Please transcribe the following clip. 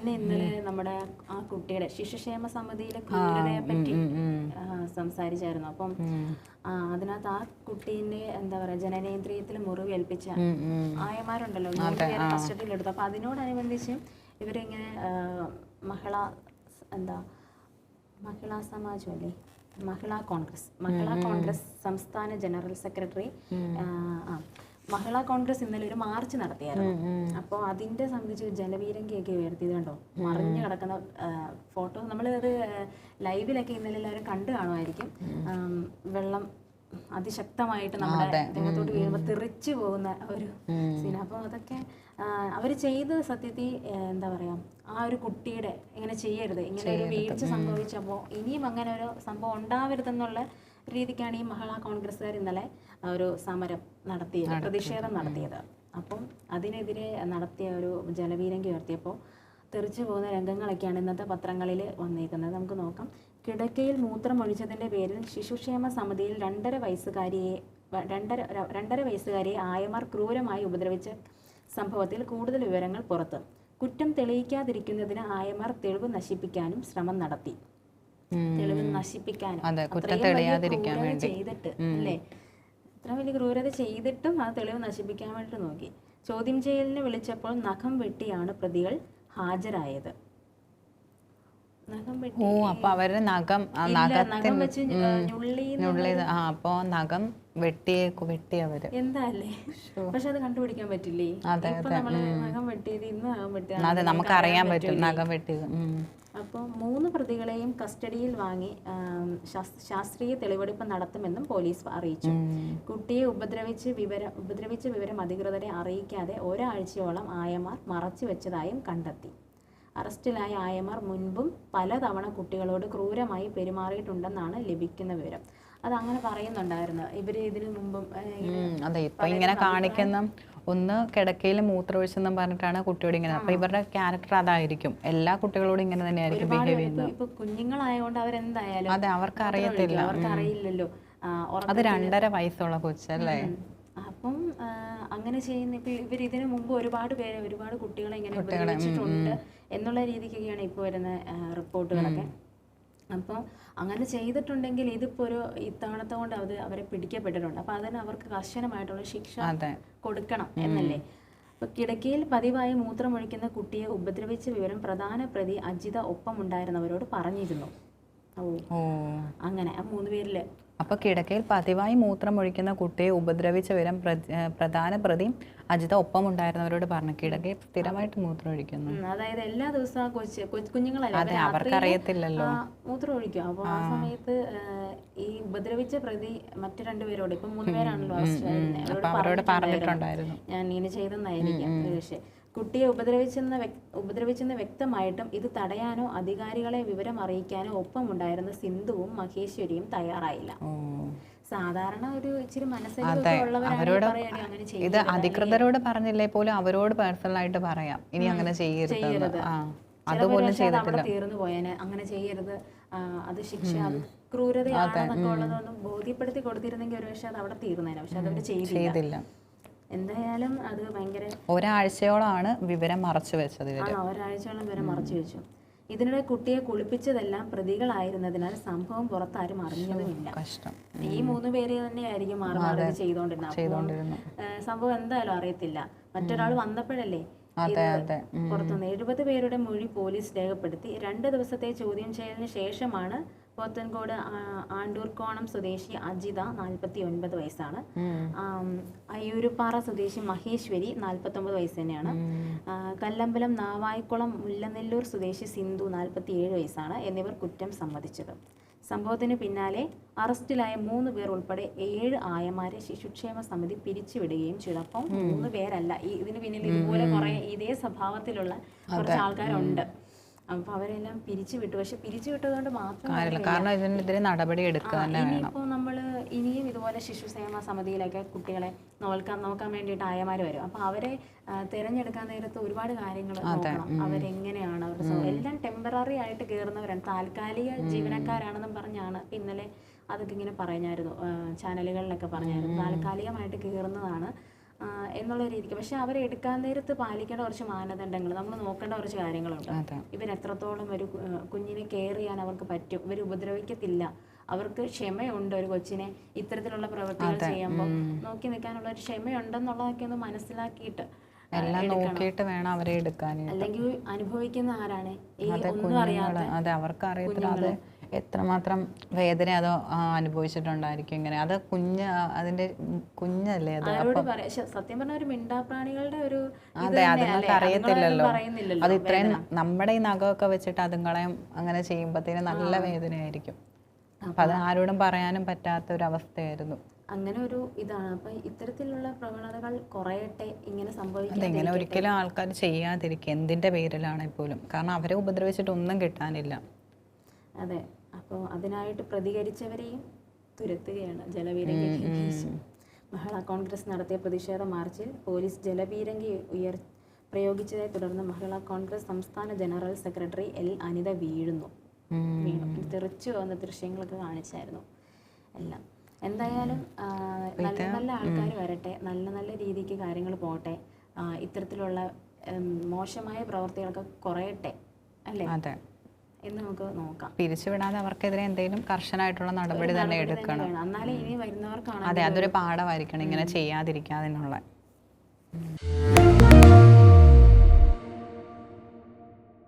പിന്നെ ഇന്നലെ നമ്മുടെ ആ കുട്ടിയുടെ ശിശുക്ഷേമ സമിതിയിലെ ക്രൂരതയെ പറ്റി സംസാരിച്ചായിരുന്നു. അപ്പം അതിനകത്ത് ആ കുട്ടീന്റെ എന്താ പറയാ ജനനേന്ദ്രിയത്തിൽ മുറിവേൽപ്പിച്ച ആയമാരുണ്ടല്ലോ മൂന്ന് പേരെ കസ്റ്റഡിയിലെടുത്തു അപ്പൊ അതിനോടനുബന്ധിച്ച് ഇവരിങ്ങനെ മഹിള എന്താ മഹിളാ സമാജം അല്ലേ? മഹിളാ കോൺഗ്രസ് മഹിളാ കോൺഗ്രസ് സംസ്ഥാന ജനറൽ സെക്രട്ടറി ആ, മഹിളാ കോൺഗ്രസ് ഇന്നലെ ഒരു മാർച്ച് നടത്തിയായിരുന്നു. അപ്പോൾ അതിന്റെ സംബന്ധിച്ച് ജലവീരങ്കിയൊക്കെ ഉയർത്തിയത് കണ്ടോ? മറിഞ്ഞു കിടക്കുന്ന ഫോട്ടോ നമ്മൾ അത് ലൈവിലൊക്കെ ഇന്നലെ എല്ലാവരും കണ്ടു കാണുമായിരിക്കും. വെള്ളം അതിശക്തമായിട്ട് നമ്മുടെ ദേഹത്തോട്ട് വീഴുമ്പോൾ തെറിച്ചു പോകുന്ന ഒരു സീൻ അപ്പോൾ അതൊക്കെ അവർ ചെയ്ത് സത്യത്തിൽ എന്താ പറയാ ആ ഒരു കുട്ടിയുടെ ഇങ്ങനെ ചെയ്യരുത്. ഇങ്ങനെ ഒരു വീഴ്ച സംഭവിച്ചപ്പോൾ ഇനിയും അങ്ങനെ ഒരു സംഭവം ഉണ്ടാവരുതെന്നുള്ള രീതിക്കാണ് ഈ മഹിളാ കോൺഗ്രസ്സുകാർ ഇന്നലെ ഒരു സമരം നടത്തിയത് പ്രതിഷേധം നടത്തിയത്. അപ്പം അതിനെതിരെ നടത്തിയ ഒരു ജലവീരങ്കി ഉയർത്തിയപ്പോൾ തെറിച്ചു പോകുന്ന രംഗങ്ങളൊക്കെയാണ് ഇന്നത്തെ പത്രങ്ങളിൽ വന്നിരിക്കുന്നത്. നമുക്ക് നോക്കാം. കിടക്കയിൽ മൂത്രമൊഴിച്ചതിന്റെ പേരിൽ ശിശുക്ഷേമ സമിതിയിൽ രണ്ടര വയസ്സുകാരിയെ രണ്ടര രണ്ടര വയസ്സുകാരിയെ ആയമാർ ക്രൂരമായി ഉപദ്രവിച്ച സംഭവത്തിൽ കൂടുതൽ വിവരങ്ങൾ പുറത്ത്. കുറ്റം തെളിയിക്കാതിരിക്കുന്നതിന് ആയമാർ തെളിവ് നശിപ്പിക്കാനും ശ്രമം നടത്തി. തെളിവ് നശിപ്പിക്കാനും. ചെയ്തിട്ട് അല്ലേ? ഇത്ര വലിയ ക്രൂരത ചെയ്തിട്ടും ആ തെളിവ് നശിപ്പിക്കാൻ വേണ്ടി നോക്കി. ചോദ്യം ചെയ്യലിന് വിളിച്ചപ്പോൾ നഖം വെട്ടിയാണ് പ്രതികൾ ഹാജരായത്. ഓ അപ്പൊ അവരുടെ നഖം വെച്ച് ആ അപ്പൊ നഖം വെട്ടി വെട്ടി അവർ. എന്താ അല്ലേ പക്ഷെ അത് കണ്ടുപിടിക്കാൻ പറ്റില്ലേ? നമ്മൾ നഖം വെട്ടിയത് ഇന്ന് നഖം വെട്ടിയത് അതെ നമുക്ക് അറിയാൻ പറ്റും നഖം വെട്ടിയത് അപ്പോൾ മൂന്ന് പ്രതികളെയും കസ്റ്റഡിയിൽ വാങ്ങി ശാസ്ത്രീയ തെളിവെടുപ്പ് നടത്തുമെന്നും പോലീസ് അറിയിച്ചു. കുട്ടിയെ ഉപദ്രവിച്ച് വിവരം ഉപദ്രവിച്ച വിവരം അധികൃതരെ അറിയിക്കാതെ ഒരാഴ്ചയോളം ആയമാർ മറച്ചു വെച്ചതായും കണ്ടെത്തി. അറസ്റ്റിലായ ആയമാർ മുൻപും പലതവണ കുട്ടികളോട് ക്രൂരമായി പെരുമാറിയിട്ടുണ്ടെന്നാണ് ലഭിക്കുന്ന വിവരം. അത് അങ്ങനെ പറയുന്നുണ്ടായിരുന്നു. ഇവർ ഇതിനു മുമ്പും അതെ ഇപ്പൊ ഇങ്ങനെ കാണിക്കുന്ന ഒന്ന് കിടക്കയിൽ മൂത്രമൊഴിച്ചെന്നും പറഞ്ഞിട്ടാണ് കുട്ടിയോട് ഇങ്ങനെ അപ്പൊ ഇവരുടെ ക്യാരക്ടർ അതായിരിക്കും. എല്ലാ കുട്ടികളോടും ഇങ്ങനെ തന്നെയായിരിക്കും ബിഹേവ് ചെയ്യുന്നത്. ഇപ്പൊ കുഞ്ഞുങ്ങളായതുകൊണ്ട് അവരെന്തായാലും അതെ അവർക്ക് അറിയത്തില്ല അവർക്ക് അറിയില്ലല്ലോ അത് രണ്ടര വയസ്സുള്ള കൊച്ചല്ലേ. അപ്പം അങ്ങനെ ചെയ്യുന്ന ഇപ്പം ഇവർ ഇതിനു മുമ്പ് ഒരുപാട് പേരെ ഒരുപാട് കുട്ടികളെ ഇങ്ങനെ ഉപയോഗിച്ചിട്ടുണ്ട് എന്നുള്ള രീതിക്കൊക്കെയാണ് ഇപ്പോൾ വരുന്ന റിപ്പോർട്ടുകളൊക്കെ. അപ്പോൾ അങ്ങനെ ചെയ്തിട്ടുണ്ടെങ്കിൽ ഇതിപ്പോൾ ഒരു ഇത്തവണത്തെ കൊണ്ട് അത് അവരെ പിടിക്കപ്പെട്ടിട്ടുണ്ട്. അപ്പോൾ അതിന് അവർക്ക് കർശനമായിട്ടുള്ള ശിക്ഷ കൊടുക്കണം എന്നല്ലേ? അപ്പൊ കിടക്കയിൽ പതിവായി മൂത്രമൊഴിക്കുന്ന കുട്ടിയെ ഉപദ്രവിച്ച വിവരം പ്രധാന പ്രതി അജിത ഒപ്പമുണ്ടായിരുന്നവരോട് പറഞ്ഞിരുന്നു. അങ്ങനെ ആ മൂന്ന് പേരിൽ. അപ്പൊ കിടക്കയിൽ പതിവായി മൂത്രമൊഴിക്കുന്ന കുട്ടിയെ ഉപദ്രവിച്ച വിവരം പ്ര- പ്രധാന പ്രതി അജിത ഒപ്പം ഉണ്ടായിരുന്നവരോട് പറഞ്ഞു കിടക്കയിൽ സ്ഥിരമായിട്ട് മൂത്രം ഒഴിക്കുന്നു. അതായത് എല്ലാ ദിവസവും ആ കൊച്ച് കുഞ്ഞുങ്ങളല്ലേ അവർക്ക് അറിയത്തില്ലല്ലോ. മൂത്രം ഒഴിക്കും. അപ്പോൾ ആ സമയത്ത് ഈ ഉപദ്രവിച്ച പ്രതി മറ്റു രണ്ടുപേരോട് ഇപ്പൊ മൂന്ന് പേരാണല്ലോ അവരോട് പറഞ്ഞിട്ടുണ്ടായിരുന്നു. ഞാൻ ഇങ്ങനെ ചെയ്തെന്നായിരിക്കും പക്ഷേ. കുട്ടിയെ ഉപദ്രവിച്ചെന്ന ഉപദ്രവിച്ചെന്ന് വ്യക്തമായിട്ടും ഇത് തടയാനോ അധികാരികളെ വിവരം അറിയിക്കാനോ ഒപ്പമുണ്ടായിരുന്ന സിന്ധുവും മഹേശ്വരിയും തയ്യാറായില്ല. സാധാരണ ഒരു ഇച്ചിരി അവരോട് ഇത് അധികൃതരോട് പറഞ്ഞില്ലേ പോലും അവരോട് പേഴ്സണൽ ആയിട്ട് പറയാം ഇനി അങ്ങനെ ചെയ്യരുത് അതുപോലെ ചെയ്തിട്ടില്ല. തീർന്നു പോയേനെ. അങ്ങനെ ചെയ്യരുത്. അത് ശിക്ഷ ക്രൂരതയാണെന്നൊക്കെ ഉള്ളതൊന്നും ബോധ്യപ്പെടുത്തി കൊടുത്തിരുന്നെങ്കിൽ ഒരു പക്ഷെ അത് അവിടെ തീർന്നേനെ. പക്ഷെ അതവിടെ ചെയ്തില്ല. എന്തായാലും അത് ഭയങ്കര ഒരാഴ്ചയോളമാണ് വിവരം മറച്ചു വെച്ചത് ആ ഒരാഴ്ചയോളം വിവരം മറച്ചു വെച്ചു. ഇതിനിടെ കുട്ടിയെ കുളിപ്പിച്ചതെല്ലാം പ്രതികളായിരുന്നതിനാൽ സംഭവം പുറത്താരും അറിഞ്ഞതുമില്ല. കഷ്ടം. ഈ മൂന്ന് പേര് തന്നെയായിരിക്കും മാറി മാറി ചെയ്തോണ്ടിരുന്നത്. സംഭവം എന്തായാലും അറിയത്തില്ല. മറ്റൊരാൾ വന്നപ്പോഴല്ലേ. പുറത്തുനിന്ന്. എഴുപത് പേരുടെ മൊഴി പോലീസ് രേഖപ്പെടുത്തി. രണ്ട് ദിവസത്തെ ചോദ്യം ചെയ്യലിന് ശേഷമാണ് പോത്തൻകോട് ആണ്ടൂർക്കോണം സ്വദേശി അജിത നാൽപ്പത്തി ഒൻപത് വയസ്സാണ് അയ്യൂരുപ്പാറ സ്വദേശി മഹേശ്വരി നാൽപ്പത്തൊമ്പത് വയസ്സ് തന്നെയാണ്. കല്ലമ്പലം നാവായിക്കുളം മുല്ലനെല്ലൂർ സ്വദേശി സിന്ധു നാൽപ്പത്തി ഏഴ് വയസ്സാണ് എന്നിവർ കുറ്റം സമ്മതിച്ചത്. സംഭവത്തിന് പിന്നാലെ അറസ്റ്റിലായ മൂന്ന് പേർ ഉൾപ്പെടെ ഏഴ് ആയമാരെ ശിശുക്ഷേമ സമിതി പിരിച്ചുവിടുകയും ചിലപ്പോൾ അപ്പം മൂന്ന് പേരല്ല ഈ ഇതിന് പിന്നിൽ ഇതുപോലെ കുറെ ഇതേ സ്വഭാവത്തിലുള്ള കുറച്ച് ആൾക്കാരുണ്ട്. അപ്പൊ അവരെല്ലാം പിരിച്ചു വിട്ടു. പക്ഷെ പിരിച്ചു വിട്ടതുകൊണ്ട് മാത്രം കാരണം ഇതിനെതിരെ നടപടി എടുക്കുക ഇനിയിപ്പോൾ നമ്മൾ ഇനിയും ഇതുപോലെ ശിശു ശിശുക്ഷേമ സമിതിയിലൊക്കെ കുട്ടികളെ നോക്കാൻ നോക്കാൻ വേണ്ടിയിട്ട് ആയമാർ വരും. അപ്പോൾ അവരെ തിരഞ്ഞെടുക്കാൻ നേരത്ത് ഒരുപാട് കാര്യങ്ങൾ നോക്കണം. അവരെങ്ങനെയാണ് അവരുടെ. എല്ലാം ടെമ്പററി ആയിട്ട് കയറുന്നവരാണ് താൽക്കാലിക ജീവനക്കാരാണെന്നും പറഞ്ഞാണ് ഇന്നലെ അതൊക്കെ ഇങ്ങനെ പറഞ്ഞായിരുന്നു. ചാനലുകളിലൊക്കെ പറഞ്ഞായിരുന്നു. താൽക്കാലികമായിട്ട് കയറുന്നതാണ് എന്നുള്ള രീതിക്ക്. പക്ഷെ അവരെ എടുക്കാൻ നേരത്ത് പാലിക്കേണ്ട കുറച്ച് മാനദണ്ഡങ്ങൾ നമ്മൾ നോക്കേണ്ട കുറച്ച് കാര്യങ്ങളുണ്ട്. ഇവർ എത്രത്തോളം ഒരു കുഞ്ഞിനെ കെയർ ചെയ്യാൻ അവർക്ക് പറ്റും. ഇവർ ഉപദ്രവിക്കത്തില്ല. അവർക്ക് ക്ഷമയുണ്ട് ഒരു കൊച്ചിനെ ഇത്തരത്തിലുള്ള പ്രവൃത്തികൾ ചെയ്യുമ്പോൾ നോക്കി നിൽക്കാനുള്ള ഒരു ക്ഷമയുണ്ടെന്നുള്ളതൊക്കെ ഒന്ന് മനസ്സിലാക്കിയിട്ട് എല്ലാം നോക്കിയിട്ട് വേണം അവരെ എടുക്കാൻ അല്ലെങ്കിൽ അനുഭവിക്കുന്ന ആരാണ്? ഈ ഒന്നും അറിയാതെ അതെ അവർക്ക് അറിയത്തില്ല എത്രമാത്രം വേദന അതോ അനുഭവിച്ചിട്ടുണ്ടായിരിക്കും ഇങ്ങനെ? അത് കുഞ്ഞ് അതിന്റെ കുഞ്ഞല്ലേ അത്? സത്യം പറഞ്ഞ ഒരു മിണ്ടാപ്രാണികളുടെ ഒരു അതെ? അതുങ്ങൾക്ക് അറിയത്തില്ലല്ലോ. അത് ഇത്രയും നമ്മുടെ ഈ നഖമൊക്കെ വെച്ചിട്ട് അതുങ്ങളെയും അങ്ങനെ ചെയ്യുമ്പോഴത്തേനും നല്ല വേദനയായിരിക്കും. അപ്പൊ അത് ആരോടും പറയാനും പറ്റാത്ത ഒരു അവസ്ഥയായിരുന്നു അങ്ങനെ ഒരു ഇതാണ്. അപ്പൊ ഇത്തരത്തിലുള്ള പ്രവണതകൾ കുറയട്ടെ ഇങ്ങനെ സംഭവിക്കുന്നത് ഇങ്ങനെ ഒരിക്കലും ആൾക്കാർ ചെയ്യാതിരിക്കും എന്തിന്റെ പേരിലാണെങ്കിൽ പോലും കാരണം അവരെ ഉപദ്രവിച്ചിട്ട് ഒന്നും കിട്ടാനില്ല. അതെ. അപ്പോൾ അതിനായിട്ട് പ്രതികരിച്ചവരെയും തുരത്തുകയാണ് ജലപീരങ്കി മഹിള കോൺഗ്രസ് നടത്തിയ പ്രതിഷേധ മാർച്ചിൽ പോലീസ് ജലപീരങ്കി ഉയർ പ്രയോഗിച്ചതിനെ തുടർന്ന് മഹിളാ കോൺഗ്രസ് സംസ്ഥാന ജനറൽ സെക്രട്ടറി എൽ അനിത വീഴുന്നു. വീണു. തെറിച്ചു വന്ന ദൃശ്യങ്ങളൊക്കെ കാണിച്ചായിരുന്നു എല്ലാം. എന്തായാലും നല്ല നല്ല ആൾക്കാർ വരട്ടെ. നല്ല നല്ല രീതിക്ക് കാര്യങ്ങൾ പോട്ടെ. ഇത്തരത്തിലുള്ള മോശമായ പ്രവർത്തികളൊക്കെ കുറയട്ടെ. അല്ലേ? എന്ന് നമുക്ക് നോക്കാം. പിരിച്ചുവിടാതെ അവർക്കെതിരെ എന്തെങ്കിലും കർശനമായിട്ടുള്ള നടപടി തന്നെ എടുക്കണം. എന്നാലേ ഇനി വരുന്നവർക്കാണ് അതെ അതൊരു പാഠമായിരിക്കണം ഇങ്ങനെ ചെയ്യാതിരിക്കാതിനുള്ള